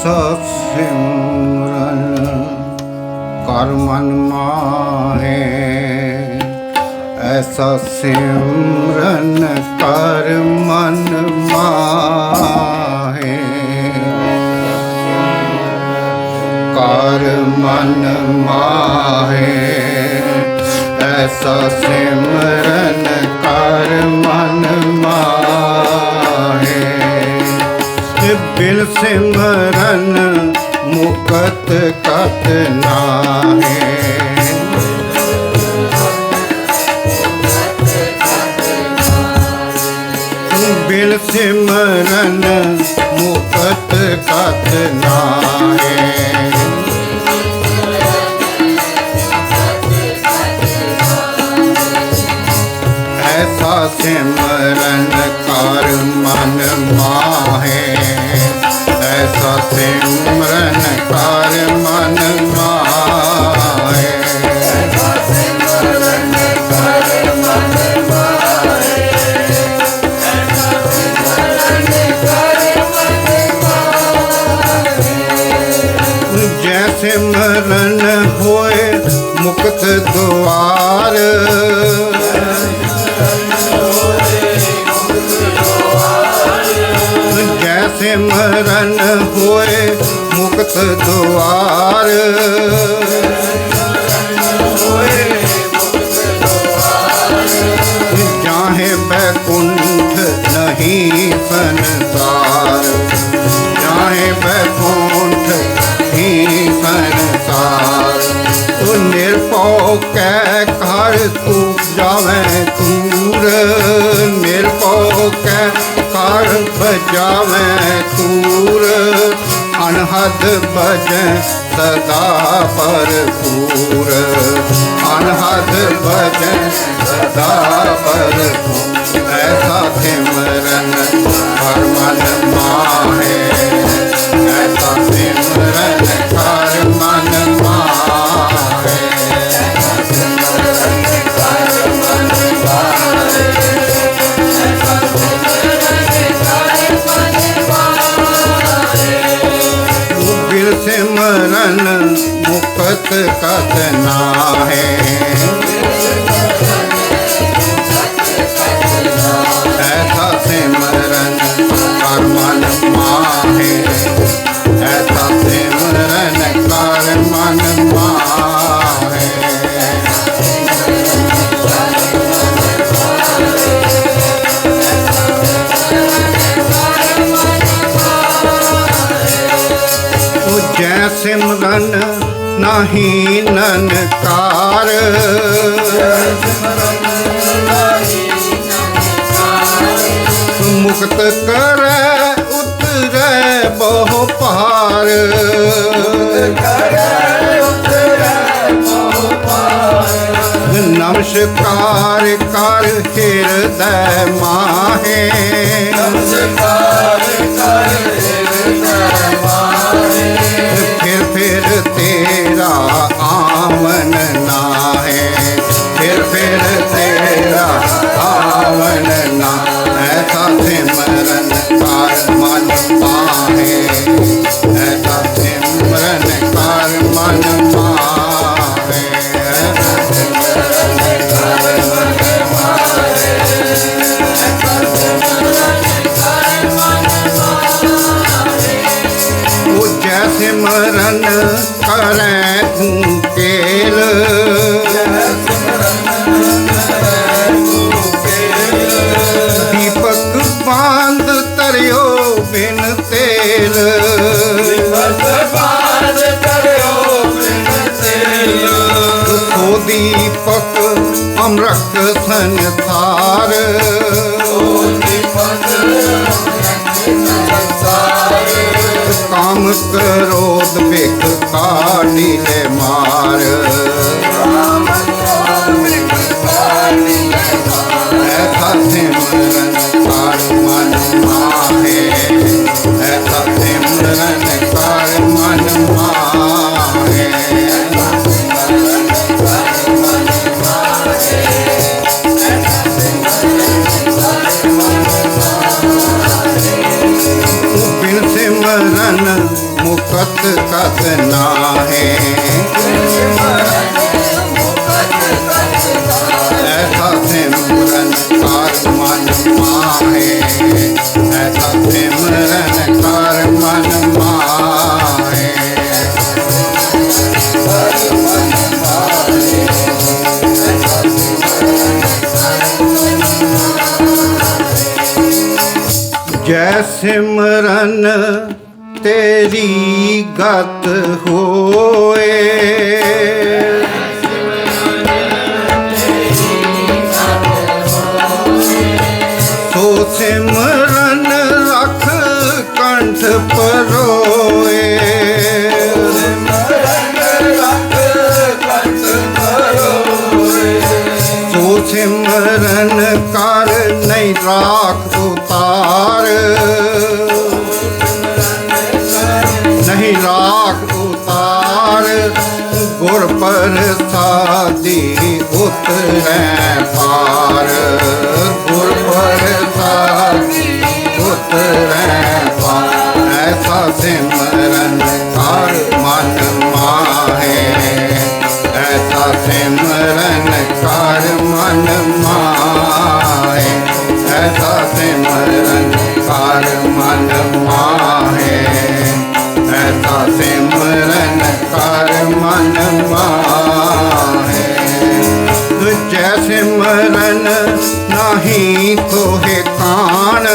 ਐਸਾ ਸਿਮਰਨ ਕਰ ਮਨ ਮਾਹੇ। ਐਸਾ ਸਿਮਰਨ ਕਰ ਮਨ ਮਾਹੇ। ਕਰ ਮਨ ਮਾਹੇ। ਐਸਾ ਸਿਮਰਨ ਕਰ ਮਨ ਬਿਨ ਸਿਮਰਨ ਮੁਕਤ ਕਤ ਨਾਹੇ ਬਿਲ ਸਿਮਰਨ ਮੁਕਤ ਕਤ ਨਾਹੇ ਐਸਾ ਸਿਮਰਨ ਕਰ ਮਨ ਮਾਹੇ ਐਸਾ ਸਿਮਰਨ ਕਰ ਮਨ ਬਜਾਵੇਂ ਤੂਰ ਅਨਹਦ ਭਜੈ ਸਦਾ ਭਰਪੂਰ। ਅਨਹਦ ਭਜੈ ਸਦਾ ਭਰਪੂਰ। ਐਸਾ ਸਿਮਰਨ ਮੁਕਤ ਕਤ ਨਾਹੇ ਐਸਾ ਸਿਮਰਨ ਕਰ ਮਨ ਮਾਹੇ ਨਾਹੀ ਨਨਕਾਰ। ਮੁਕਤ ਕਰੈ ਉਤਰੈ ਬਹੁ ਭਾਰ। ਨਮਸਕਾਰ ਕਰ ਹਿਰਦੈ ਮਾਹੇ। ਫਿਰ ਆਵਨ ਨਾ ਐਸਾ ਸਿਮਰਨ ਕਰ ਮਨ ਮਾਹੇ ਸੰਸਾਰ। ਕਾਮ ਕ੍ਰੋਧ ਵਿਖ ਕਾਢੀ ਲੈ। ਸਿਮਰਨ ਮੁਕਤ ਕਤ ਨਾਹੇ। ਐਸਾ ਸਿਮਰਨ ਕਾਰ ਮਨ ਮਾਹੇ। ਐਸਾ ਕਾਰ ਮਨ ਮਾਹੇ। ਜੈ ਸਿਮਰਨ ਤੇਰੀ ਗਤ ਹੋ Happy Vampire. போகத்தான்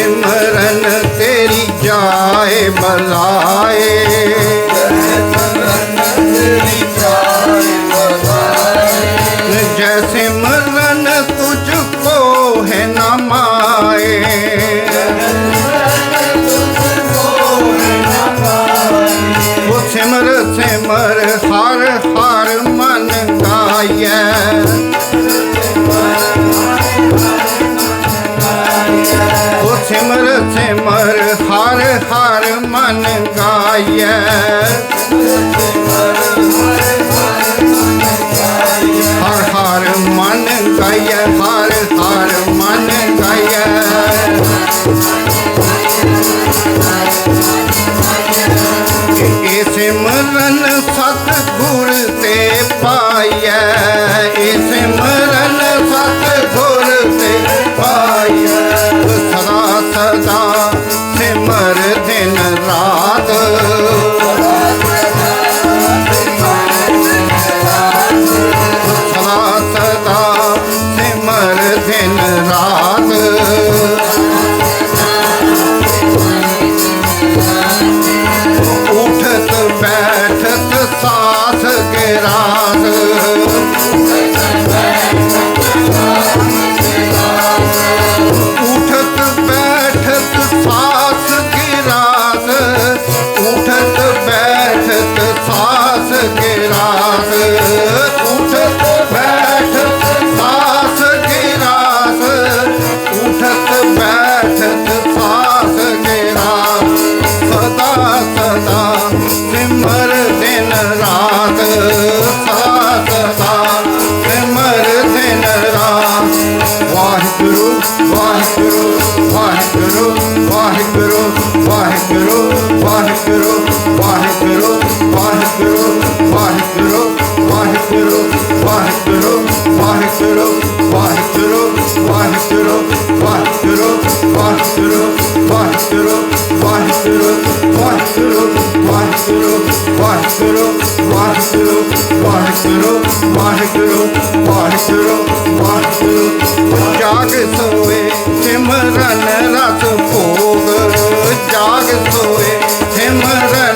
ਸਿਮਰਨ ਤੇਰੀ ਜਾਏ ਮਲਾ காணுங்காய ਵਾਹਿਗੁਰੂ ਵਾਹਿਗੁਰੂ ਵਾਹਿਗੁਰੂ ਵਾਹਿਗੁਰੂ ਵਾਹਿਗੁਰੂ ਵਾਹਿਗੁਰੂ ਵਾਹਿਗੁਰੂ ਵਾਹਿਗੁਰੂ ਵਾਹਿਗੁਰੂ ਵਾਹਿਗੁਰੂ ਵਾਹਿਗੁਰੂ ਵਾਹਿਗੁਰੂ ਜਾਗ ਸੋਏ ਸਿਮਰਨ ਰਸ ਭੋਗ ਜਾਗ ਸੋਏ ਸਿਮਰਨ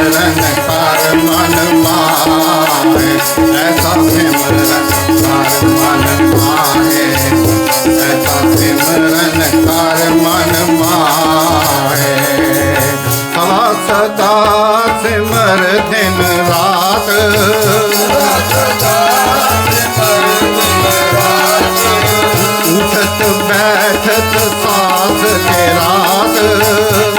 ਸਿਮਰਨ ਕਰ ਮਨ ਮਾਏ ਐਸਾ ਸਿਮਰਨ ਕਰ ਮਨ ਮਾਏ ਐਸਾ ਸਿਮਰਨ ਕਰ ਮਨ ਮਾਏ ਸਦਾ ਸਦਾ ਸਿਮਰ ਦਿਨ ਰਾਤ ਉਠਤ ਬੈਠਤ ਸਾਥ ਕੇ ਰਾਤ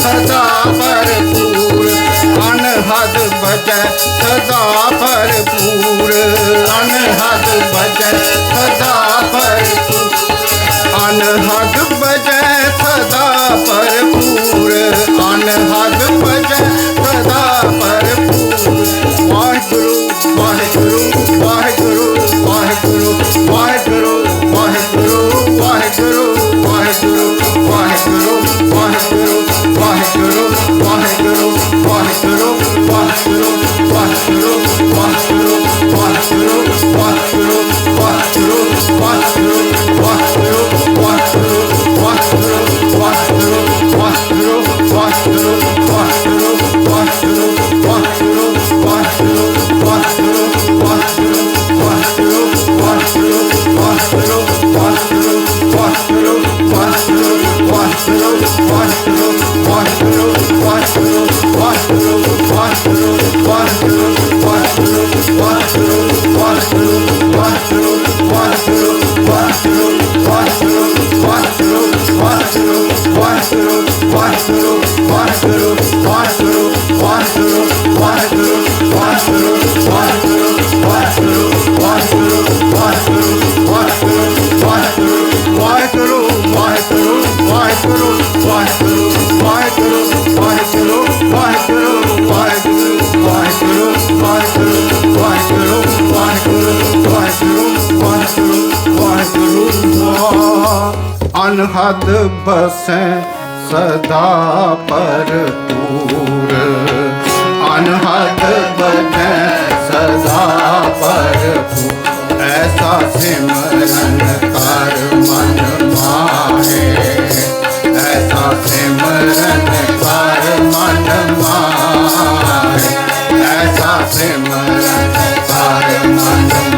ਸਦਾ ਭਰਪੂਰ, ਅਨਹਦ ਭਜੈ, ਸਦਾ ਭਰਪੂਰ। ਅਨਹਦ ਭਜੈ, ਸਦਾ ਭਰਪੂਰ। ਅਨਹਦ ਭਜੈ, ਸਦਾ ਭਰਪੂਰ। ਅਨਹਦ ਭਜੈ Wahro, Wahro, Wahro one, two, one. ਅਨਹਦ ਬਸੈ ਸਦਾ ਪਰ ਤੂਰ ਅਨਹਦ ਬਸੈ ਸਦਾ ਪਰ ਤੂਰ ਐਸਾ ਸਿਮਰਨ ਕਰ ਮਨ ਮਾਹੇ। ਐਸਾ ਸਿਮਰਨ ਕਰ ਮਨ ਮਾਹੇ। ਐਸਾ ਸਿਮਰਨ ਕਰ ਮਨ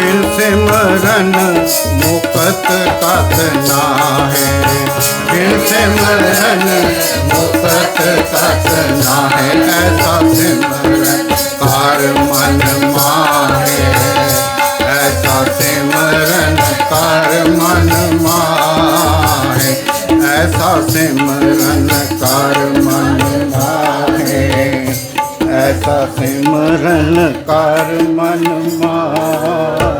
बिन सिमरन मुकत कत नाहे बिन सिमरन मुकत कत नाहे ऐसा सिमरन कार मन माहे ऐसा सिमरन कार मन माहे ऐसा सिमरन कार ਸਿਮਰਨ ਕਰ ਮਨ ਮਾਰ।